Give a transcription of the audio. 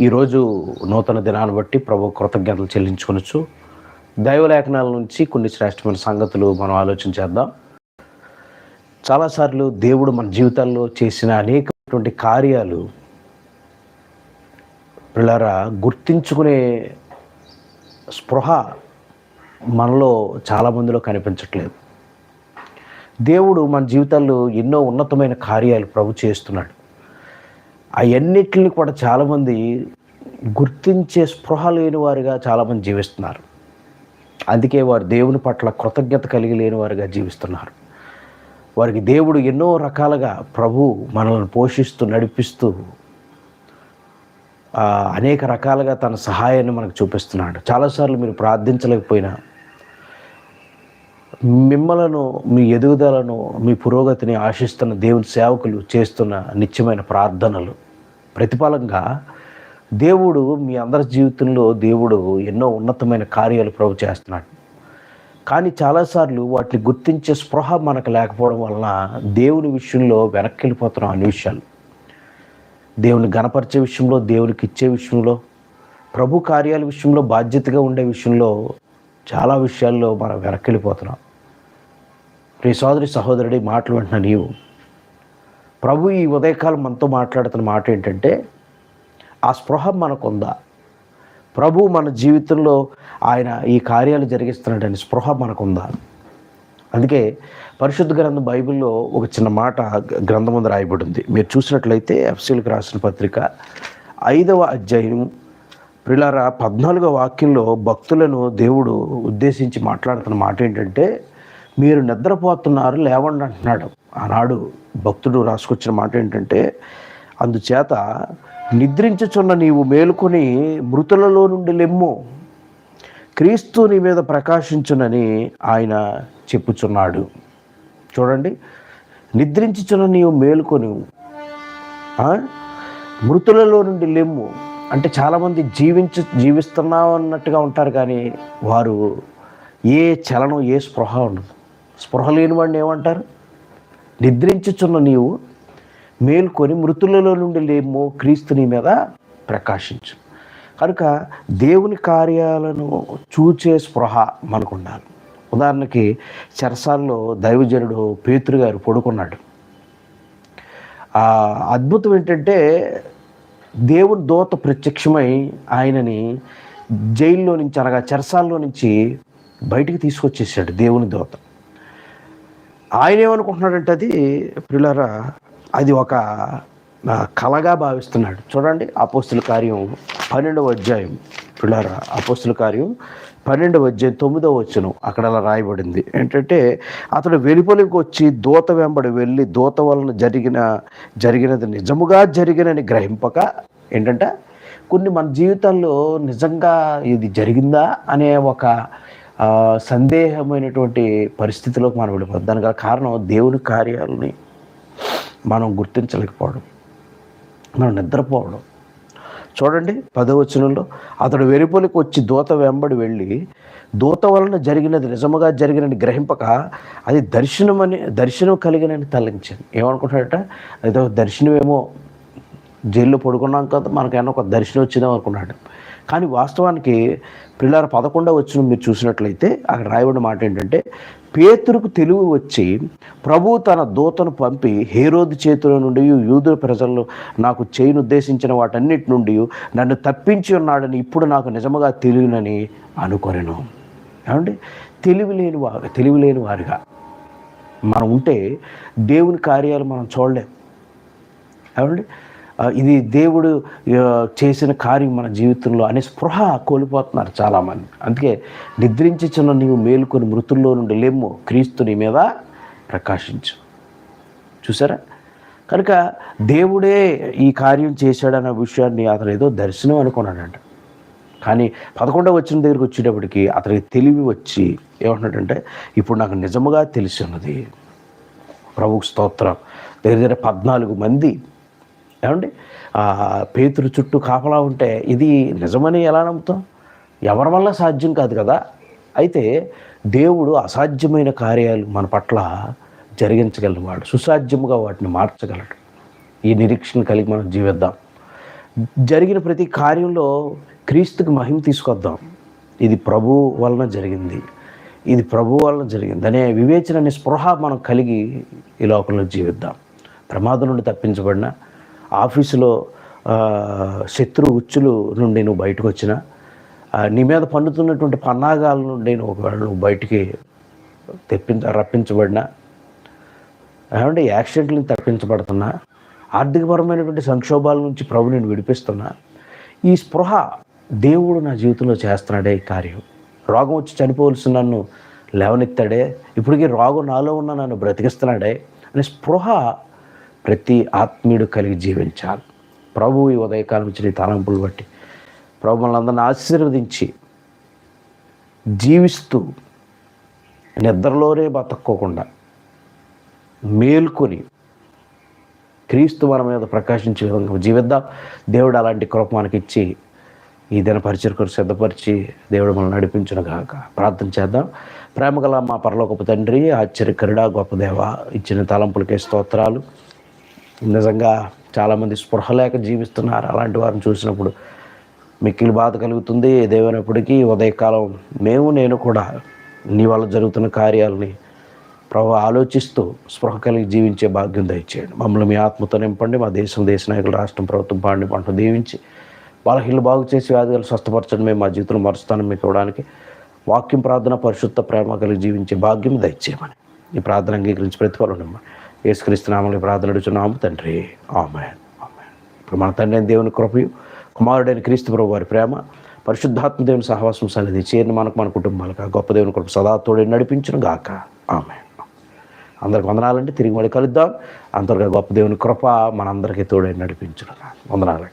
ఈరోజు నూతన దినాన్ని బట్టి ప్రభు కృతజ్ఞతలు చెల్లించుకొనొచ్చు. దైవలేఖనాల నుంచి కొన్ని శ్రేష్టమైన సంగతులు మనం ఆలోచించేద్దాం చాలాసార్లు దేవుడు మన జీవితాల్లో చేసిన అనేకటువంటి కార్యాలు పిల్లరా గుర్తించుకునే స్పృహ మనలో చాలామందిలో కనిపించట్లేదు. దేవుడు మన జీవితాల్లో ఎన్నో ఉన్నతమైన కార్యాలు ప్రభు చేస్తున్నాడు. అవన్నిటిని కూడా చాలామంది గుర్తించే స్పృహ లేని వారుగా చాలామంది జీవిస్తున్నారు. అందుకే వారు దేవుని పట్ల కృతజ్ఞత కలిగి లేని వారుగా జీవిస్తున్నారు. వారికి దేవుడు ఎన్నో రకాలుగా ప్రభు మనల్ని పోషిస్తూ నడిపిస్తూ అనేక రకాలుగా తన సహాయాన్ని మనకు చూపిస్తున్నాడు. చాలాసార్లు మీరు ప్రార్థించలేకపోయినా మిమ్మలను మీ ఎదుగుదలను మీ పురోగతిని ఆశిస్తున్న దేవుని సేవకులు చేస్తున్న నిత్యమైన ప్రార్థనలు ప్రతిఫలంగా దేవుడు మీ అందరి జీవితంలో దేవుడు ఎన్నో ఉన్నతమైన కార్యాలు ప్రభు చేస్తున్నాడు. కానీ చాలాసార్లు వాటిని గుర్తించే స్పృహ మనకు లేకపోవడం వలన దేవుని విషయంలో వెనక్కి వెళ్ళిపోతున్నాం అన్ని విషయాలు. దేవుని గణపరిచే విషయంలో దేవునికి ఇచ్చే విషయంలో ప్రభు కార్యాల విషయంలో బాధ్యతగా ఉండే విషయంలో చాలా విషయాల్లో మనం వెనక్కి వెళ్ళిపోతున్నాం ప్రియ సోదరి సహోదరుడి మాటలు వెంటనే నీవు ప్రభు ఈ ఉదయకాలం మనతో మాట్లాడుతున్న మాట ఏంటంటే ఆ స్పృహ మనకుందా? ప్రభు మన జీవితంలో ఆయన ఈ కార్యాలు జరిగిస్తున్నాడని స్పృహ మనకుందా? అందుకే పరిశుద్ధ గ్రంథం బైబిల్లో ఒక చిన్న మాట గ్రంథం ముందు రాయబడి ఉంది మీరు చూసినట్లయితే ఎఫ్సీలకు రాసిన పత్రిక ఐదవ అధ్యాయం ప్రిలారా పద్నాలుగో వాక్యంలో భక్తులను దేవుడు ఉద్దేశించి మాట్లాడుతున్న మాట ఏంటంటే మీరు నిద్రపోతున్నారు లేవండి అంటున్నాడు. ఆనాడు భక్తుడు రాసుకొచ్చిన మాట ఏంటంటే అందుచేత నిద్రించుచున్న నీవు మేలుకొని మృతులలో నుండి లెమ్ము. క్రీస్తు నీ మీద ప్రకాశించునని ఆయన చెప్పుచున్నాడు. చూడండి నిద్రించుచున్న నీవు మేలుకొని మృతులలో నుండి లెమ్ము. అంటే చాలామంది జీవించు జీవిస్తున్నావు అన్నట్టుగా ఉంటారు కానీ వారు ఏ చలనం ఏ స్పృహ ఉండదు. స్పృహ లేని వాడిని ఏమంటారు? నిద్రించుచున్న నీవు మేల్కొని మృతులలో నుండి లేమో క్రీస్తు నీ మీద ప్రకాశించు. కనుక దేవుని కార్యాలను చూచే స్పృహ మనకు ఉండాలి ఉదాహరణకి చెరసాల్లో దైవజనుడు పేతురు గారు పడుకున్నాడు. అద్భుతం ఏంటంటే దేవుని దూత ప్రత్యక్షమై ఆయనని జైల్లో నుంచి అనగా చెరసాల్లో నుంచి బయటికి తీసుకొచ్చేసాడు దేవుని దూత. ఆయన ఏమనుకుంటున్నాడంటే అది ప్రిలరా అది ఒక కలగా కళగా భావిస్తున్నాడు. చూడండి అపోస్తుల కార్యం పన్నెండవ అధ్యాయం. పిల్లరా అపోస్తుల కార్యం పన్నెండవ అధ్యాయం తొమ్మిదవ వచ్చును అక్కడ అలా రాయబడింది. ఏంటంటే అతడు వెలుపలికి వచ్చి దూత వెంబడి వెళ్ళి దూత వలన జరిగిన జరిగినది నిజముగా జరిగినని గ్రహింపక ఏంటంటే కొన్ని మన జీవితాల్లో నిజంగా ఇది జరిగిందా అనే ఒక సందేహమైనటువంటి పరిస్థితిలోకి మనం వెళ్ళిపోతాం. దానికి గల కారణం దేవుని కార్యాలని మనం గుర్తించలేకపోవడం మనం నిద్రపోవడం. చూడండి పదవచనంలో అతడు వెలుపలికి వచ్చి దూత వెంబడి వెళ్ళి దూత వలన జరిగినది నిజముగా జరిగినది గ్రహింపక అది దర్శనమని దర్శనం కలిగినని తలంచింది. ఏమనుకుంటాడట? ఏదో దర్శనమేమో జైల్లో పడుకున్నాం కదా మనకైనా ఒక దర్శనం వచ్చిందాం అనుకున్నాడు. కానీ వాస్తవానికి పిల్లల పదకొండవ వచ్చిన మీరు చూసినట్లయితే అక్కడ రాయబడిన మాట ఏంటంటే పేతురుకు తెలివి వచ్చి ప్రభు తన దూతను పంపి హేరోదు చేతుల నుండి యూదుల ప్రజల్లో నాకు చేయను ఉద్దేశించిన వాటన్నిటి నుండి నన్ను తప్పించి ఉన్నాడని ఇప్పుడు నాకు నిజముగా తెలియనని అనుకొనను. ఏమండి? తెలివి లేని వారు తెలివి లేని వారుగా మనం ఉంటే దేవుని కార్యాలు మనం చూడలేం. ఏమండి? ఇది దేవుడు చేసిన కార్యం మన జీవితంలో అనే స్పృహ కోల్పోతున్నారు చాలామంది. అందుకే నిద్రించుచున్న నీవు మేలుకొని మృతుల్లో నుండి లేము. క్రీస్తుని మీద ప్రకాశించు. చూసారా? కనుక దేవుడే ఈ కార్యం చేశాడన్న విషయాన్ని అతను ఏదో దర్శనం అనుకున్నాడంట. కానీ పదకొండవ వచ్చిన దగ్గరికి వచ్చేటప్పటికి అతనికి తెలివి వచ్చి ఏమంటున్నాడంటే ఇప్పుడు నాకు నిజముగా తెలిసి ఉన్నది. ప్రభుకు స్తోత్రం. దగ్గర దగ్గర పద్నాలుగు మంది ఏమండి? ఆ పేతురు చుట్టూ కాపలా ఉంటే ఇది నిజమని ఎలా నమ్ముతాం? ఎవరి వల్ల సాధ్యం కాదు కదా. అయితే దేవుడు అసాధ్యమైన కార్యాలు మన పట్ల జరిగించగలవాడు సుసాధ్యముగా వాటిని మార్చగలడు. ఈ నిరీక్షణ కలిగి మనం జీవిద్దాం. జరిగిన ప్రతి కార్యంలో క్రీస్తుకి మహిమ తీసుకొద్దాం. ఇది ప్రభు వలన జరిగింది. ఇది ప్రభు వలన జరిగింది అనే వివేచన అనే స్పృహ మనం కలిగి ఈ లోకంలో జీవిద్దాం. ప్రమాదం నుండి తప్పించబడిన ఆఫీసులో శత్రు ఉచ్చులు నుండి నువ్వు బయటకు వచ్చినా నీ మీద పన్నుతున్నటువంటి పన్నాగాల నుండి నువ్వు ఒకవేళ నువ్వు బయటికి తెప్పించ రప్పించబడిన ఏమంటే యాక్సిడెంట్లను తప్పించబడుతున్నా ఆర్థికపరమైనటువంటి సంక్షోభాల నుంచి ప్రభు నేను విడిపిస్తున్నా ఈ స్పృహ దేవుడు నా జీవితంలో చేస్తున్నాడే ఈ కార్యం. రోగం వచ్చి చనిపోవలసిన నన్ను లేవనెత్తాడే ఇప్పటికీ రోగం నాలో ఉన్న నన్ను బ్రతికిస్తున్నాడే అనే స్పృహ ప్రతి ఆత్మీయుడు కలిగి జీవించాలి. ప్రభు ఈ ఉదయకాలం ఇచ్చిన ఈ తలంపులు బట్టి ప్రభు మనల్ని అందరిని ఆశీర్వదించి జీవిస్తూ నిద్రలోనే బతక్కోకుండా మేల్కొని క్రీస్తు మన మీద ప్రకాశించే విధంగా జీవిద్దాం. దేవుడు అలాంటి కృప మనకిచ్చి ఈ దిన పరిచయ సిద్ధపరిచి దేవుడు మనల్ని నడిపించిన కాక ప్రార్థన చేద్దాం. ప్రేమగల మా పరలోకపు తండ్రి ఆశ్చర్యకరుడా గొప్ప దేవ ఇచ్చిన తలంపులకే స్తోత్రాలు. నిజంగా చాలామంది స్పృహ లేక జీవిస్తున్నారు. అలాంటి వారిని చూసినప్పుడు మిక్కిలి బాధ కలుగుతుంది. ఏదేమైనప్పటికీ ఉదయకాలం మేము నేను కూడా నీ వల్ల జరుగుతున్న కార్యాలని ప్రభు ఆలోచిస్తూ స్పృహ కలిగి జీవించే భాగ్యం దయచేయండి. మమ్మల్ని మీ ఆత్మతో నింపండి. మా దేశం దేశ నాయకులు రాష్ట్రం ప్రభుత్వం పాండి పంట దీవించి బలహీనలు బాగు చేసి వ్యాధులు స్వస్థపరచండి. మేము మా జీవితంలో మరుస్తాను. మీకు ఇవ్వడానికి వాక్యం ప్రార్థన పరిశుద్ధ ప్రేమ కలిగి జీవించే భాగ్యం దయచేయమని ఈ ప్రార్థన అంగీకరించి ప్రతిఫలం యేసుక్రీస్తు ఏసుక్రీస్తునామని ప్రార్థనడుచున్నాము తండ్రి. ఆమె ఆమె ఇప్పుడు మన తండ్రి దేవుని కృపయు కుమారుడైన క్రీస్తు ప్రభు వారి ప్రేమ పరిశుద్ధాత్మ దేవుని సహవాసం సన్నిధి చేరిన మనకు మన కుటుంబాలకు గొప్ప దేవుని కృప సదా తోడే నడిపించును గాక. ఆమె అందరికి వందనాలంటే తిరిగి మళ్ళీ కలుద్దాం. అంతగా గొప్ప దేవుని కృప మనందరికీ తోడే నడిపించును వందనాలండి.